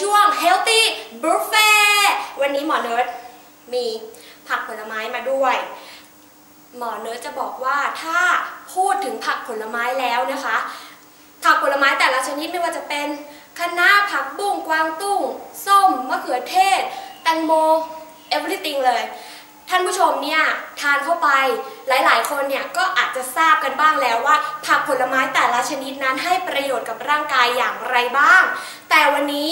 ช่วง Healthy Buffet วันนี้หมอเนิร์ดมีผักผลไม้มาด้วย หมอเนิร์ดจะบอกว่าถ้าพูดถึงผักผลไม้แล้วนะคะ ผักผลไม้แต่ละชนิดไม่ว่าจะเป็นคะน้าผักบุ้งกวางตุ้ง ส้ม มะเขือเทศ แตงโม everything เลย ท่านผู้ชมเนี่ยทานเข้าไปหลาย ๆ คนเนี่ยก็อาจจะทราบกันบ้างแล้วว่า ผักผลไม้แต่ละชนิดนั้นให้ประโยชน์กับร่างกายอย่างไรบ้าง วันนี้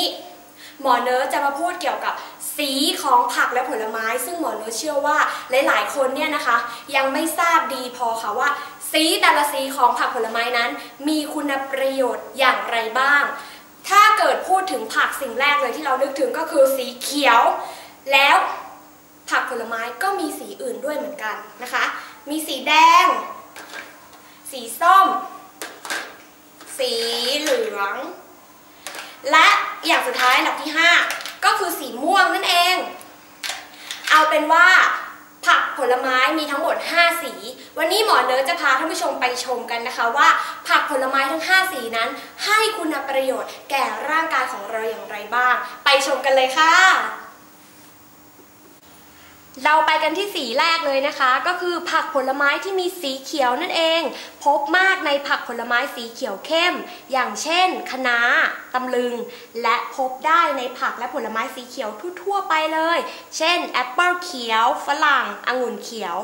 หมอเนิร์ดจะมาพูดเกี่ยวกับสีของผักและผลไม้ ซึ่งหมอเนิร์ดเชื่อว่าหลาย ๆ คนเนี่ยนะคะ ยังไม่ทราบดีพอค่ะว่า สีแต่ละสีของผักผลไม้นั้น มีคุณประโยชน์อย่างไรบ้าง ถ้าเกิดพูดถึงผักสิ่งแรกเลยที่เรานึกถึงก็คือสีเขียว แล้วผักผลไม้ก็มีสีอื่นด้วยเหมือนกันนะคะ มีสีแดง สีส้ม สีเหลือง และอย่างสุดท้ายอันดับที่ 5 ก็คือสีม่วงนั่นเอง เอาเป็นว่าผักผลไม้มีทั้งหมด 5 สี วันนี้หมอเนิร์ดจะพาท่านผู้ชมไปชมกันนะคะว่า ผักผลไม้ทั้ง 5 สีนั้น ให้คุณประโยชน์แก่ร่างกายของเราอย่างไรบ้าง ไปชมกันเลยค่ะ เราไปกันที่สีแรกเลยนะคะ ก็คือผักผลไม้ที่มีสีเขียวนั่นเอง พบมากในผักผลไม้สีเขียวเข้ม อย่างเช่นคะน้าตำลึง และพบได้ในผักและผลไม้สีเขียวทั่วๆไปเลย เช่นแอปเปิลเขียว ฝรั่งองุ่นเขียว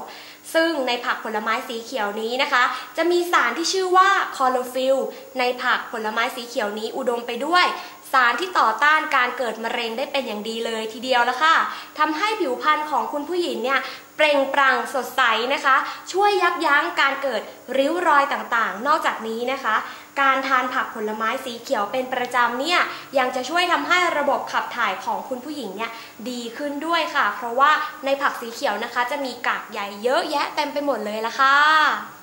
ซึ่งในผักผลไม้สีเขียวนี้นะคะ จะมีสารที่ชื่อว่าคลอโรฟิลในผักผลไม้สีเขียวนี้อุดมไปด้วย สารที่ต่อต้านการเกิดมะเร็งได้เป็นอย่างดีเลยทีเดียวละค่ะทำให้ผิวพรรณของคุณผู้หญิงเนี่ยเปล่งปลั่งสดใสนะคะ ช่วยยับยั้งการเกิดริ้วรอยต่างๆ นอกจากนี้นะคะ การทานผักผลไม้สีเขียวเป็นประจำเนี่ยยังจะช่วยทำให้ระบบขับถ่ายของคุณผู้หญิงเนี่ยดีขึ้นด้วยค่ะ เพราะว่าในผักสีเขียวนะคะ จะมีกากใยเยอะแยะเต็มไปหมดเลยละค่ะ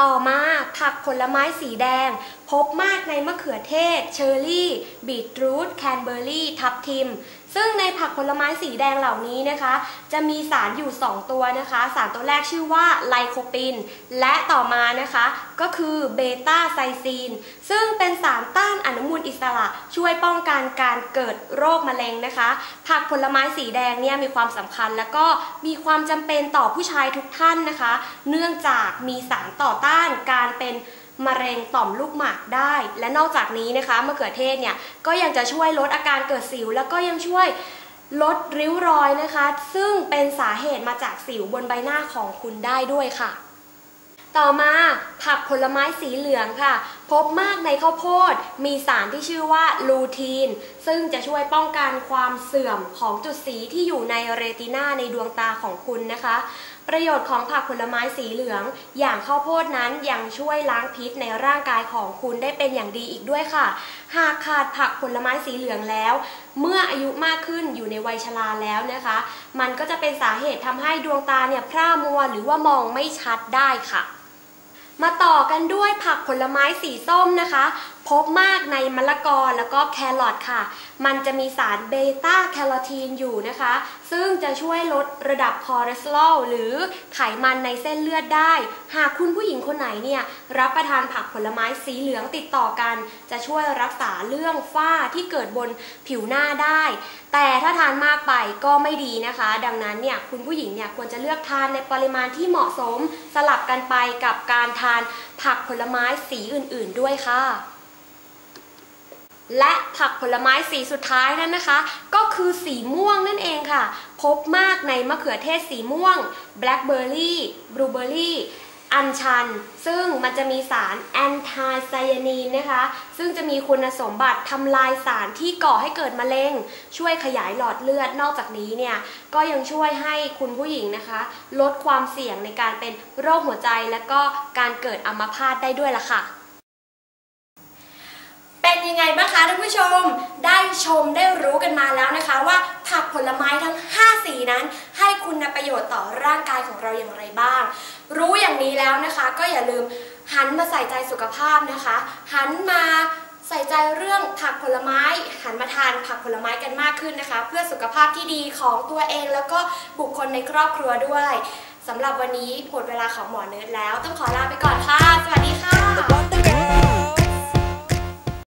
ต่อมาผักผลไม้สีแดง พบมากในมะเขือเทศ เชอร์รี่ บีทรูท แคนเบอร์รี่ ทับทิม ซึ่งในผักผลไม้สีแดงเหล่านี้นะคะ จะมีสารอยู่ 2 ตัวนะคะ สารตัวแรกชื่อว่าไลโคปิน และต่อมานะคะ ก็คือเบต้าไซซีน ซึ่งเป็นสารต้านอนุมูลอิสระ ช่วยป้องกันการเกิดโรคมะเร็งนะคะ ผักผลไม้สีแดงเนี่ยมีความสำคัญ แล้วก็มีความจำเป็นต่อผู้ชายทุกท่านนะคะ เนื่องจากมีสารต่อต้านการเป็นมะเร็งต่อมลูกหมากได้ และนอกจากนี้นะคะมะเขือเทศเนี่ยก็ยังจะช่วยลดอาการเกิดสิว แล้วก็ยังช่วยลดริ้วรอยนะคะ ซึ่งเป็นสาเหตุมาจากสิวบนใบหน้าของคุณได้ด้วยค่ะ ต่อมา ผักผลไม้สีเหลืองค่ะ พบมากในข้าวโพด มีสารที่ชื่อว่าลูทีน ซึ่งจะช่วยป้องกันความเสื่อมของจุดสีที่อยู่ในเรตินาในดวงตาของคุณนะคะ ประโยชน์ของผักผลไม้สีเหลือง อย่างข้าวโพดนั้นยังช่วยล้างพิษในร่างกายของคุณได้เป็นอย่างดีอีกด้วยค่ะ หากขาดผักผลไม้สีเหลืองแล้ว เมื่ออายุมากขึ้นอยู่ในวัยชราแล้วนะคะ มันก็จะเป็นสาเหตุทำให้ดวงตาเนี่ยพร่ามัวหรือว่ามองไม่ชัดได้ค่ะ มาต่อกันด้วยผักผลไม้สีส้มนะคะ พบมากในมะละกอแล้วก็แครอทค่ะ มันจะมีสารเบต้าแคโรทีนอยู่นะคะ ซึ่งจะช่วยลดระดับคอเลสเตอรอลหรือไขมันในเส้นเลือดได้ หากคุณผู้หญิงคนไหนเนี่ยรับประทานผักผลไม้สีเหลืองติดต่อกัน จะช่วยรักษาเรื่องฝ้าที่เกิดบนผิวหน้าได้ แต่ถ้าทานมากไปก็ไม่ดีนะคะ ดังนั้นเนี่ยคุณผู้หญิงเนี่ยควรจะเลือกทานในปริมาณที่เหมาะสมสลับกันไปกับการทานผักผลไม้สีอื่นๆด้วยค่ะ และผักผลไม้สีสุดท้ายนั้นนะคะ ก็คือสีม่วงนั่นเองค่ะ พบมากในมะเขือเทศสีม่วงแบล็คเบอร์รี่บลูเบอร์รี่ อัญชัน ซึ่งมันจะมีสารแอนทาไซยานีนนะคะ ซึ่งจะมีคุณสมบัติทำลายสารที่ก่อให้เกิดมะเร็ง ช่วยขยายหลอดเลือด นอกจากนี้เนี่ยก็ยังช่วยให้คุณผู้หญิงนะคะ ลดความเสี่ยงในการเป็นโรคหัวใจและก็การเกิดอัมพาตได้ด้วยล่ะค่ะ เป็นยังไงบ้างคะท่านผู้ชม ได้ ชมได้รู้กันมาแล้วนะคะว่าผักผลไม้ทั้ง 5 สีนั้น ให้คุณประโยชน์ต่อร่างกายของเราอย่างไรบ้าง รู้อย่างนี้แล้วนะคะ ก็อย่าลืมหันมาใส่ใจสุขภาพนะคะ หันมาใส่ใจเรื่องผักผลไม้หันมาทานผักผลไม้กันมากขึ้นนะคะ เพื่อสุขภาพที่ดีของตัวเองแล้วก็บุคคลในครอบครัวด้วยสำหรับวันนี้หมดเวลาของหมอเนิร์ดแล้ว ต้องขอลาไปก่อนค่ะ สวัสดีค่ะ